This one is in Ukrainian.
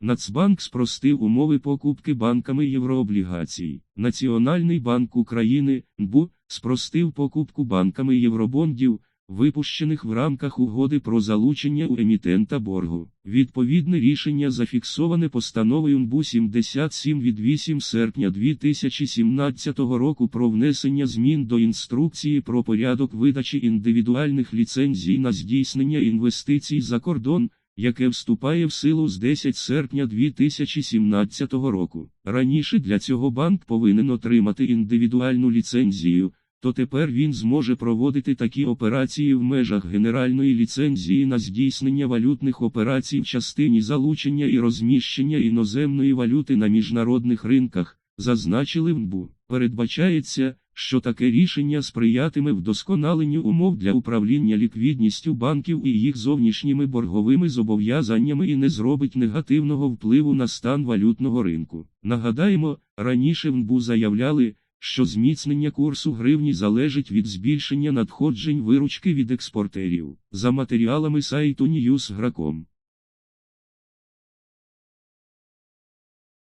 Нацбанк спростив умови покупки банками єврооблігацій. Національний банк України НБУ спростив покупку банками євробондів, випущених в рамках угоди про залучення у емітента боргу. Відповідне рішення зафіксоване постановою НБУ 77 від 8 серпня 2017 року про внесення змін до інструкції про порядок видачі індивідуальних ліцензій на здійснення інвестицій за кордон, яке вступає в силу з 10 серпня 2017 року. Раніше для цього банк повинен отримати індивідуальну ліцензію, то тепер він зможе проводити такі операції в межах генеральної ліцензії на здійснення валютних операцій в частині залучення і розміщення іноземної валюти на міжнародних ринках, зазначили в НБУ. Передбачається, що таке рішення сприятиме вдосконаленню умов для управління ліквідністю банків і їх зовнішніми борговими зобов'язаннями і не зробить негативного впливу на стан валютного ринку. Нагадаємо, раніше в НБУ заявляли, що зміцнення курсу гривні залежить від збільшення надходжень виручки від експортерів. За матеріалами сайту Newsgro.com.